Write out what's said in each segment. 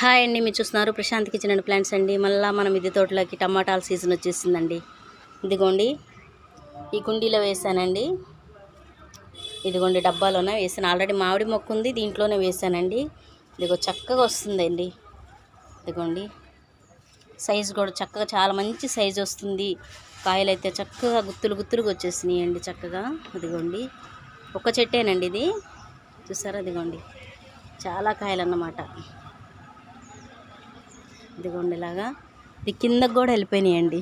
Hi అండి మీరు చూస్తున్నారు ప్రశాంత్ కిచెన్ అండ్ ప్లాంట్స్ అండి. మళ్ళీ మనం మిద్దె తోటలోకి టమాటాల సీజన్ వచ్చేసిందండి. ఇదిగోండి ఈ కుండీలో వేసానండి. ఇదిగోండి డబ్బాలోనే వేసాను. ఆల్రెడీ మామిడి మొక్క ఉంది దీంట్లోనే వేసానండి. ఇదిగో చక్కగా వస్తుందండి. ఇదిగోండి సైజు కూడా చక్కగా చాలా మంచి సైజు వస్తుంది. కాయలు అయితే చక్కగా గుత్తులు గుత్తులుగా వచ్చేసినాయి అండి చక్కగా. ఇదిగోండి ఒక చెట్టేనండి ఇది. చూసారా ఇదిగోండి చాలా కాయలు అన్నమాట ఇదిగోండి ఇలాగా. ఇది కిందకు కూడా వెళ్ళిపోయినాయండి.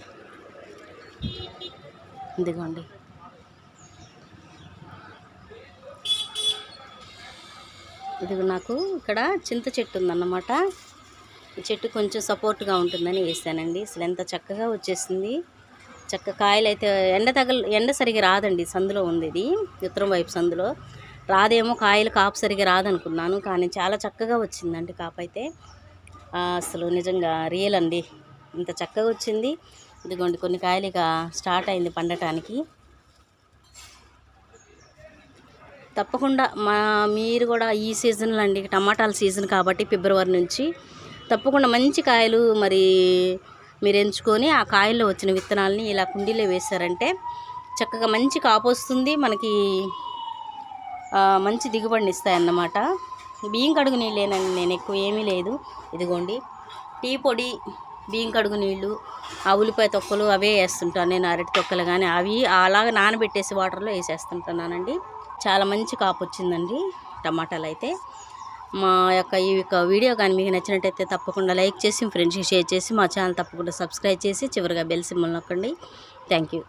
ఇదిగోండి. ఇదిగో నాకు ఇక్కడ చింత చెట్టు ఉందన్నమాట. ఈ చెట్టు కొంచెం సపోర్ట్గా ఉంటుందని వేసానండి. అసలు ఎంత చక్కగా వచ్చేసింది. చక్క కాయలు అయితే ఎండ తగల ఎండ సరిగా రాదండి. సందులో ఉంది ఇది. ఉత్తరం వైపు సందులో. రాదేమో కాయలు కాపు సరిగా రాదనుకున్నాను. కానీ చాలా చక్కగా వచ్చిందండి కాపు అయితే. అసలు నిజంగా రియల్ అండి. ఇంత చక్కగా వచ్చింది. ఇదిగోండి కొన్ని కాయలు ఇక స్టార్ట్ అయింది పండటానికి. తప్పకుండా మా మీరు కూడా ఈ సీజన్లో అండి టమాటాల సీజన్ కాబట్టి ఫిబ్రవరి నుంచి తప్పకుండా మంచి కాయలు మరి మీరు ఎంచుకొని ఆ కాయల్లో వచ్చిన విత్తనాలని ఇలా కుండీలో వేశారంటే చక్కగా మంచి కాపు వస్తుంది. మనకి మంచి దిగుబడిని ఇస్తాయన్నమాట. బియ్యం కడుగు నీళ్ళేనండి నేను ఎక్కువ ఏమీ లేదు. ఇదిగోండి టీ పొడి బియ్యం కడుగు నీళ్ళు ఆ ఉల్లిపాయ తొక్కలు అవే వేస్తుంటాను నేను అరటి తొక్కలు కానీ అవి అలాగ నానబెట్టేసి వాటర్లో వేసేస్తుంటున్నానండి చాలా మంచి కాపు వచ్చిందండి టమాటాలు అయితే. మా యొక్క ఈ యొక్క వీడియో కానీ మీకు నచ్చినట్టయితే తప్పకుండా లైక్ చేసి ఫ్రెండ్స్కి షేర్ చేసి మా ఛానల్ తప్పకుండా సబ్స్క్రైబ్ చేసి చివరిగా బెల్ సింబల్ నొక్కండి. Thank you.